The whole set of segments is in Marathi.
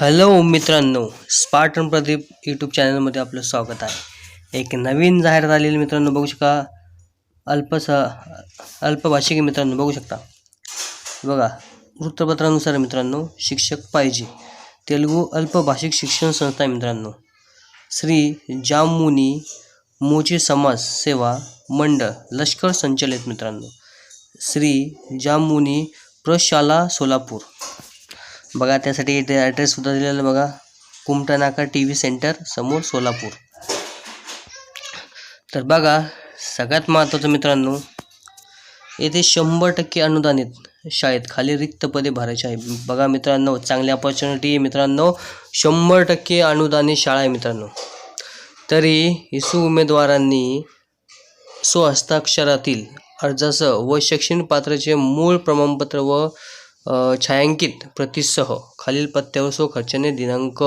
हॅलो मित्रांनो स्पार्टन प्रदीप यूट्यूब चॅनलमध्ये आपलं स्वागत आहे. एक नवीन जाहिरात आलेली मित्रांनो बघू शकता. अल्पस अल्पभाषिक मित्रांनो बघू शकता. बघा वृत्तपत्रानुसार मित्रांनो शिक्षक पाहिजे. तेलुगू अल्पभाषिक शिक्षण संस्था आहे मित्रांनो. श्री जामुनी मोची समाज सेवा मंडळ लष्कर संचलित मित्रांनो. श्री जामुनी प्रशाला सोलापूर. बघा त्यासाठी इथे ॲड्रेससुद्धा दिलेला बघा. कुमटा नाका टी व्ही सेंटर समोर सोलापूर. तर बघा सगळ्यात महत्त्वाचं मित्रांनो येथे शंभर टक्के अनुदानित शाळेत खाली रिक्त पदे भरायची आहे. बघा मित्रांनो चांगली अपॉर्च्युनिटी आहे मित्रांनो. शंभर टक्के अनुदानित शाळा आहे मित्रांनो. तरी इसू उमेदवारांनी स्वहस्ताक्षरातील अर्जासह व शैक्षणिक पात्राचे मूळ प्रमाणपत्र व छायांकित प्रतीसह खालील पत्त्यावर सो खर्चाने दिनांक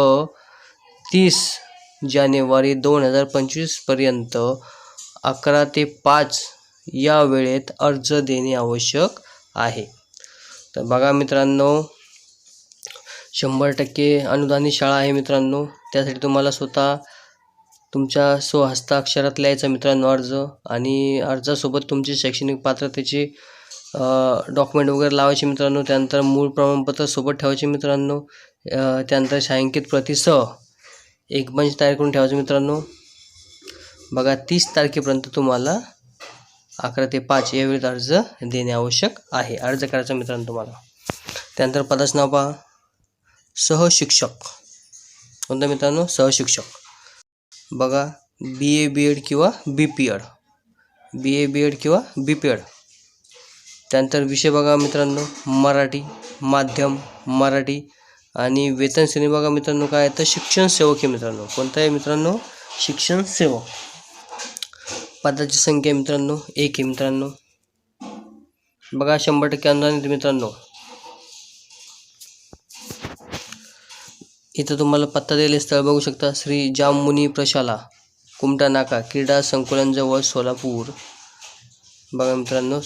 तीस जानेवारी दोन हजार पंचवीसपर्यंत अकरा ते पाच या वेळेत अर्ज देणे आवश्यक आहे. तर बघा मित्रांनो शंभर टक्के अनुदानित शाळा आहे मित्रांनो. त्यासाठी तुम्हाला स्वतः तुमच्या स्वहस्ताक्षरात लिहायचा मित्रांनो अर्ज. आणि अर्जासोबत तुमची शैक्षणिक पात्रतेची डॉक्युमेंट वगैरे लावायचे मित्रांनो. त्यानंतर मूळ प्रमाणपत्र सोबत ठेवायचे मित्रांनो. त्यानंतर छायांकित प्रतीसह एक बंच तयार करून ठेवायचं मित्रांनो. बघा तीस तारखेपर्यंत तुम्हाला अकरा ते पाच यावेळेत अर्ज देणे आवश्यक आहे. अर्ज करायचा मित्रांनो तुम्हाला. त्यानंतर पदाचं नाव पहा. सहशिक्षक. कोणतं मित्रांनो? सहशिक्षक. बघा बी ए बी एड किंवा B P Ed B A B Ed किंवा बी पी एड त्यानंतर विषय बघा मित्रांनो मराठी माध्यम मराठी आणि वेतन श्रेणी बघा मित्रांनो काय तर शिक्षण सेवक हे मित्रांनो. कोणतं आहे मित्रांनो? शिक्षण सेवक. पदाची संख्या मित्रांनो एक आहे मित्रांनो. बघा शंभर टक्के अनुदानित मित्रांनो. इथं तुम्हाला पत्ता दिलेले स्थळ बघू शकता. श्री जाममुनी प्रशाला कुमटा नाका क्रीडा संकुलनजवळ सोलापूर. बघा मित्रांनो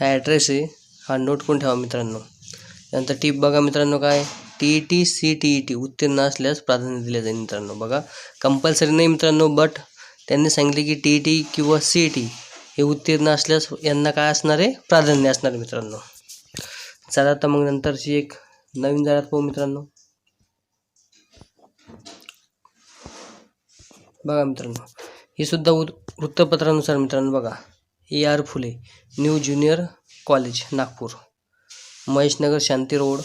हा ॲड्रेस आहे. हा नोट करून ठेवा मित्रांनो. त्यानंतर टीप बघा मित्रांनो काय? T E T C T E T उत्तीर्ण असल्यास प्राधान्य दिले जाईल मित्रांनो. बघा. कंपल्सरी नाही मित्रांनो बट त्यांनी सांगितले की टी ई टी किंवा सी ई टी हे उत्तीर्ण असल्यास यांना काय असणार आहे? प्राधान्य असणार आहे मित्रांनो. चला आता मग नंतरची एक नवीन जाहिरात पाहू मित्रांनो. बघा मित्रांनो. ही सुद्धा वृत्तपत्रानुसार मित्रांनो बघा. A R Phule new junior college Nagpur. Maheshnagar Shanti road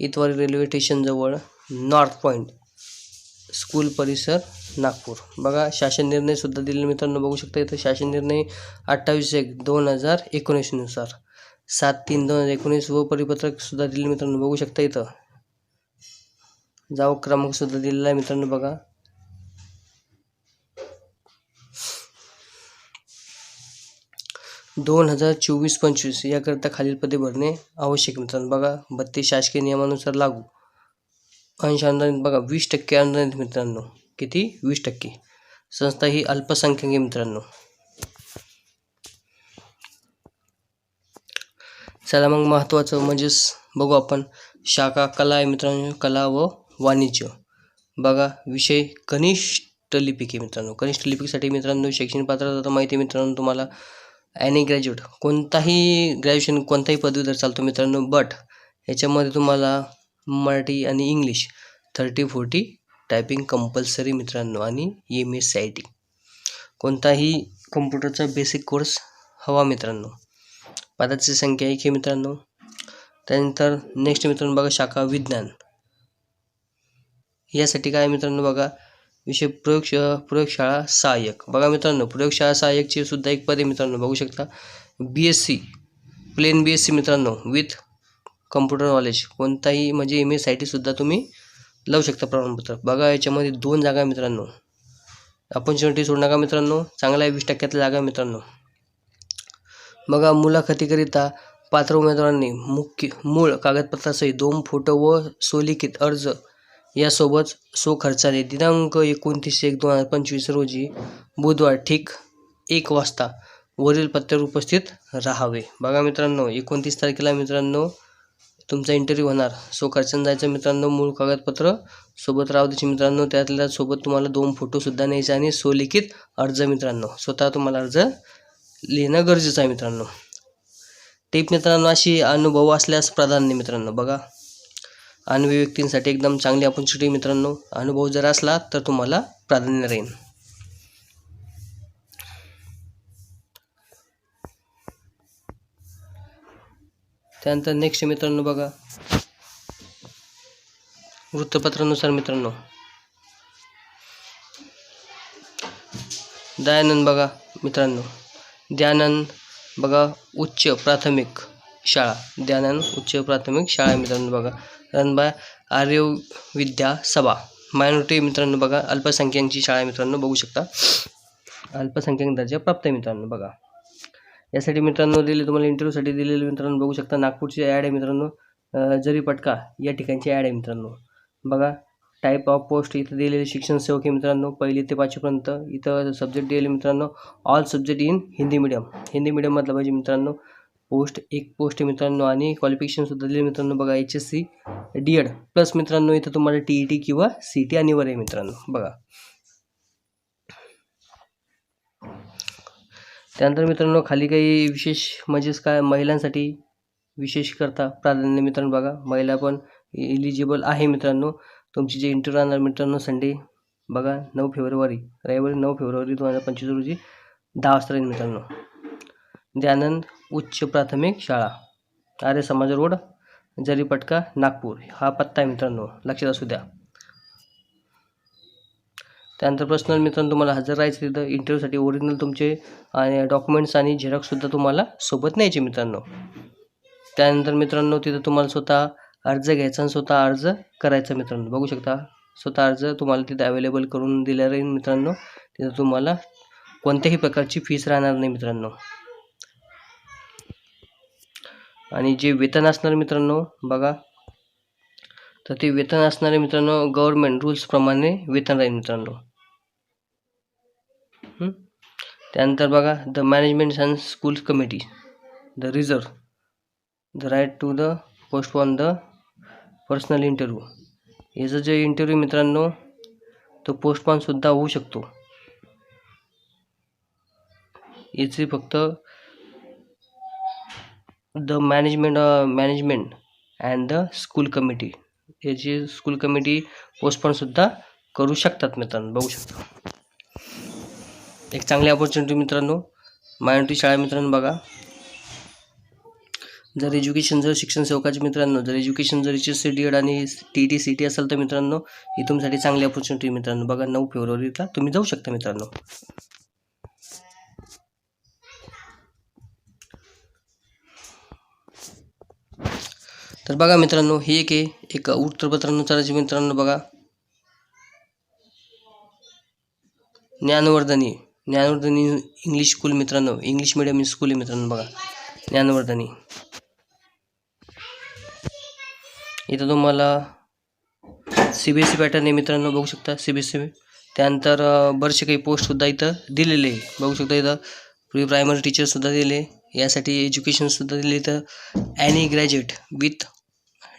Itwari railway स्टेशनजवळ north point school परिसर नागपूर. बघा शासन निर्णयसुद्धा दिलेले मित्रांनो बघू शकता इथं शासन निर्णय अठ्ठावीस एक दोन हजार एकोणीसनुसार सात तीन दोन हजार एकोणीस व परिपत्रकसुद्धा दिले मित्रांनो बघू शकता इथं. जाऊ क्रमांकसुद्धा दिलेला आहे मित्रांनो बघा. दोन हजार चोवीस पंचवीस याकरिता खालील पदे भरणे आवश्यक मित्रांनो. बघा बत्तीस शासकीय नियमानुसार लागू. अंश अनुदानित बघा वीस टक्के अनुदानित मित्रांनो. किती? वीस टक्के. संस्था ही अल्पसंख्याक मित्रांनो. चला मग महत्त्वाचं म्हणजेच बघू आपण. शाखा कला आहे मित्रांनो कला व वाणिज्य. बघा विषय कनिष्ठ लिपिके मित्रांनो. कनिष्ठ लिपिकेसाठी मित्रांनो शैक्षणिक पात्रता माहिती आहे मित्रांनो तुम्हाला. ॲनी ग्रॅज्युएट कोणताही ग्रॅज्युएशन कोणताही पदवीधर चालतो मित्रांनो बट याच्यामध्ये तुम्हाला मराठी आणि English thirty forty typing compulsory मित्रांनो आणि M S C I T कोणताही कम्प्युटरचा बेसिक कोर्स हवा मित्रांनो. पदाची संख्या एक आहे मित्रांनो. त्यानंतर नेक्स्ट मित्रांनो बघा शाखा विज्ञान. यासाठी काय मित्रांनो बघा विषय प्रयोग प्रयोगशाळा सहाय्यक. बघा मित्रांनो प्रयोगशाळा सहाय्यकची सुद्धा एक पद आहे मित्रांनो बघू शकता. B S C plain B S C मित्रांनो विथ कम्प्युटर नॉलेज कोणताही म्हणजे एम एस आय टीसुद्धा तुम्ही लावू शकता प्रमाणपत्र. बघा याच्यामध्ये दोन जागा मित्रांनो. अपॉर्च्युनिटी सोडू नका मित्रांनो? चांगला आहे वीस टक्क्यातल्या जागा मित्रांनो. बघा मुलाखतीकरिता पात्र उमेदवारांनी मुख्य मूळ कागदपत्रासहित दोन फोटो व सोलिखित अर्ज यासोबत सो खर्चाने दिनांक एकोणतीस एक दोन हजार पंचवीस रोजी बुधवार ठीक एक वाजता वरील पत्त्यावर उपस्थित राहावे. बघा मित्रांनो एकोणतीस तारखेला मित्रांनो तुमचा इंटरव्ह्यू होणार. सो खर्चाने जायचं मित्रांनो मूळ कागदपत्र. सोबत राहू द्यायचे मित्रांनो त्यातल्या सोबत तुम्हाला दोन फोटोसुद्धा न्यायचे आणि सोलिखित अर्ज मित्रांनो. स्वतः तुम्हाला अर्ज लिहिणं गरजेचं आहे मित्रांनो. टीप मित्रांनो अशी अनुभव असल्यास प्राधान्य मित्रांनो बघा. अनुभवी व्यक्तींसाठी एकदम चांगली अपॉर्च्युनिटी मित्रांनो. अनुभव जर असला तर तुम्हाला प्राधान्य राहील. त्यानंतर नेक्स्ट मित्रांनो बघा. वृत्तपत्रानुसार मित्रांनो. दयानंद बघा मित्रांनो. दयानंद बघा उच्च प्राथमिक शाळा. दयानंद उच्च प्राथमिक शाळा मित्रांनो बघा. रन बाय आर्य विद्या सभा. मायनॉरिटी मित्रांनो बघा अल्पसंख्याकांची शाळा मित्रांनो बघू शकता. अल्पसंख्याक दर्जा प्राप्त आहे मित्रांनो बघा. यासाठी मित्रांनो दिले तुम्हाला इंटरव्ह्यूसाठी दिलेले मित्रांनो बघू शकता. नागपूरची ॲड आहे मित्रांनो. जरी पटका या ठिकाणची ॲड आहे मित्रांनो. बघा टाईप ऑफ पोस्ट इथं दिलेले शिक्षण सेवक आहे मित्रांनो. पहिली ते पाचवीपर्यंत इथं सब्जेक्ट दिलेले मित्रांनो. All subject in Hindi medium Hindi मीडियममधला पाहिजे मित्रांनो. पोस्ट एक पोस्ट आहे मित्रांनो आणि क्वालिफिकेशनसुद्धा दिले मित्रांनो बघा H S C D Ed plus मित्रांनो इथं तुम्हाला टी ई टी किंवा सी टी अनिवार्य आहे मित्रांनो बघा. त्यानंतर मित्रांनो खाली काही विशेष म्हणजेच काय महिलांसाठी विशेष करता प्राधान्य मित्रांनो बघा. महिला पण इलिजिबल आहे मित्रांनो. तुमची जे इंटरव्ह्यू राहणार मित्रांनो संडे बघा नऊ फेब्रुवारी रविवारी नऊ फेब्रुवारी दोन हजार पंचवीस रोजी दहा वाजता राहील मित्रांनो. दयानंद उच्च प्राथमिक शाळा आर्य समाज रोड जरीपटका नागपूर. हा पत्ता आहे मित्रांनो लक्षात असू द्या. त्यानंतर पर्सनल मित्रांनो तुम्हाला हजर राहायचं तिथं इंटरव्ह्यूसाठी ओरिजिनल तुमचे आणि डॉक्युमेंट्स आणि झेरॉक्ससुद्धा तुम्हाला सोबत न्यायचे मित्रांनो. त्यानंतर मित्रांनो तिथं तुम्हाला स्वतः अर्ज घ्यायचा आणि स्वतः अर्ज करायचा मित्रांनो. बघू शकता स्वतः अर्ज तुम्हाला तिथं अवेलेबल करून दिल्या राहील मित्रांनो. तिथं तुम्हाला कोणत्याही प्रकारची फीस राहणार नाही मित्रांनो. आणि जे वेतन असणार मित्रांनो बघा. तर ते वेतन असणारे मित्रांनो गव्हर्मेंट रूल्सप्रमाणे वेतन राहील मित्रांनो. त्यानंतर बघा the management and school committee the reserve the right to the postpone the personal interview याचा जे इंटरव्ह्यू मित्रांनो तो पोस्टपॉनसुद्धा होऊ शकतो. याची फक्त the management management and the school committee याची स्कूल कमिटी पोस्टपॉनसुद्धा करू शकतात मित्रांनो बघू शकता. एक चांगली अपॉर्च्युनिटी मित्रांनो मायनॉरिटी शाळा मित्रांनो बघा. जर एज्युकेशन जर शिक्षण सेवकाचे मित्रांनो जर एज्युकेशन जर H S C D Ed आणि टी टी सी टी असेल तर मित्रांनो ही तुमच्यासाठी चांगली अपॉर्च्युनिटी मित्रांनो. बघा नऊ फेब्रुवारीला तुम्ही जाऊ शकता मित्रांनो. तर बघा मित्रांनो हे एक आहे. एक वृत्तपत्रानुसारची मित्रांनो बघा. ज्ञानवर्धनी ज्ञानवर्धनी इंग्लिश स्कूल मित्रांनो इंग्लिश मिडियम स्कूल आहे मित्रांनो बघा. ज्ञानवर्धनी. इथं तुम्हाला C B S C pattern आहे मित्रांनो बघू शकता सी बी एस सी त्यानंतर बरेचसे काही पोस्टसुद्धा इथं दिलेले आहे. बघू शकता इथं प्री प्रायमरी टीचरसुद्धा दिले. यासाठी एज्युकेशनसुद्धा दिले इथं. Any graduate with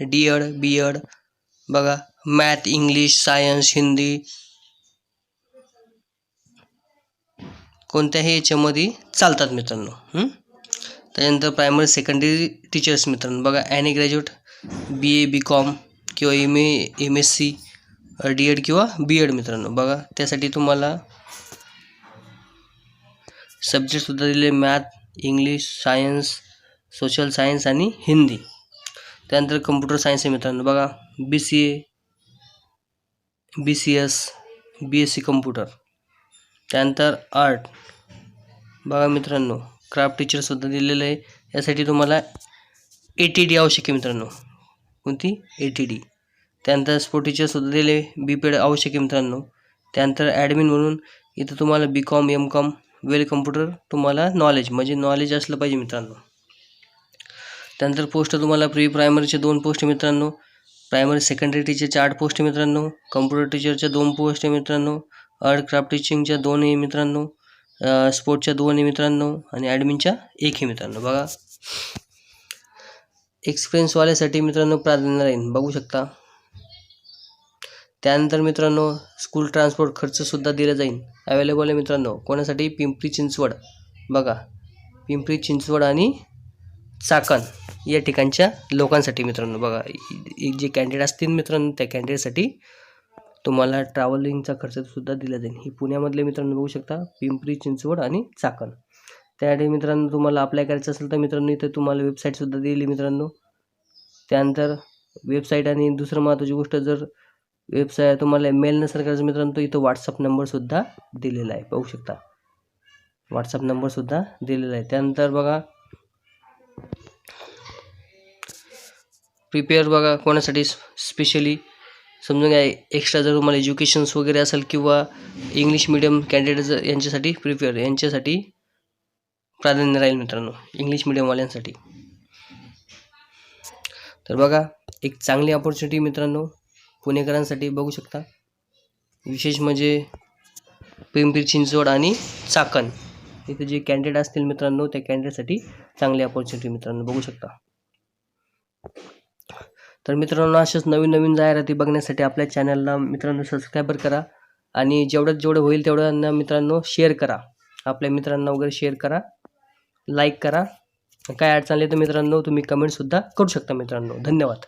D Ed B Ed बघा मॅथ इंग्लिश सायन्स हिंदी. कोणत्याही याच्यामध्ये चालतात मित्रांनो त्यानंतर प्रायमरी सेकंडरी टीचर्स मित्रांनो बघा any graduate B A B com किंवा M A M S C D Ed किंवा बी एड मित्रांनो बघा त्यासाठी तुम्हाला सब्जेक्टसुद्धा दिले math English science social science आणि हिंदी. त्यानंतर कम्प्युटर सायन्स आहे मित्रांनो. बघा B C A B C S B S C computer त्यानंतर आर्ट बघा मित्रांनो क्राफ्ट टीचरसुद्धा दिलेलं आहे. यासाठी तुम्हाला ए टी डी आवश्यक आहे मित्रांनो. कोणती? ए टी डी त्यानंतर स्पोर्ट टीचरसुद्धा दिले बी पेड आवश्यक आहे मित्रांनो. त्यानंतर ॲडमिन म्हणून इथं तुम्हाला B com M com well computer तुम्हाला नॉलेज म्हणजे नॉलेज असलं पाहिजे मित्रांनो. त्यानंतर पोस्ट तुम्हाला प्री प्रायमरीचे दोन पोस्ट मित्रांनो. प्रायमरी सेकंडरी टीचरच्या आठ पोस्ट मित्रांनो. कम्प्युटर टीचरच्या दोन पोस्ट मित्रांनो. आर्ट क्राफ्ट टीचिंगच्या दोन मित्रांनो. स्पोर्टच्या दोन मित्रांनो. आणि ॲडमिनच्या एक मित्रांनो. बघा. एक्सपिरियन्सवाल्यासाठी मित्रांनो प्राधान्य राहील बघू शकता. त्यानंतर मित्रांनो स्कूल ट्रान्सपोर्ट खर्चसुद्धा दिला जाईल अवेलेबल आहे मित्रांनो. कोणासाठी? पिंपरी चिंचवड. बघा. पिंपरी चिंचवड आणि चाकण. या ठिकाणच्या लोकांसाठी मित्रांनो. बघा जे कॅन्डिडेट असतील मित्रांनो त्या कॅन्डिडेटसाठी तुम्हाला ट्रॅव्हलिंगचा खर्चसुद्धा दिला जाईल. ही पुण्यामधले मित्रांनो बघू शकता पिंपरी चिंचवड आणि चाकण. त्यासाठी मित्रांनो तुम्हाला अप्लाय करायचं असेल तर मित्रांनो इथं तुम्हाला वेबसाईटसुद्धा दिली मित्रांनो. त्यानंतर वेबसाईट आणि दुसरं महत्त्वाची गोष्ट जर वेबसाईट तुम्हाला मेल नसेल करायचं मित्रांनो तर इथं व्हॉट्सअप नंबरसुद्धा दिलेला आहे. पाहू शकता. व्हॉट्सअप नंबरसुद्धा दिलेला आहे. त्यानंतर बघा प्रिपेअर बघा कोणासाठी स्पेशली समजून घ्या एक्स्ट्रा जर तुम्हाला एज्युकेशन्स वगैरे असेल किंवा इंग्लिश मिडियम कॅन्डिडेट यांच्यासाठी प्रिपेअर यांच्यासाठी प्राधान्य राहील मित्रांनो इंग्लिश मिडियमवाल्यांसाठी तर बघा एक चांगली ऑपॉर्च्युनिटी मित्रांनो पुणेकरांसाठी बघू शकता. विशेष म्हणजे पिंपरी चिंचवड आणि चाकण. इथे जे कॅन्डिडेट असतील मित्रांनो त्या कॅन्डिडेटसाठी चांगली ऑपॉर्च्युनिटी मित्रांनो बघू शकता. तर मित्रांनो अशाच नवीन नवीन जाहिराती बघण्यासाठी आपल्या चॅनलला मित्रांनो सबस्क्राईबर करा आणि जेवढं जेवढं होईल तेवढं मित्रांनो शेअर करा. आपल्या मित्रांना वगैरे शेअर करा लाईक करा. काय अडचण आली तर मित्रांनो तुम्ही कमेंटसुद्धा करू शकता मित्रांनो. धन्यवाद.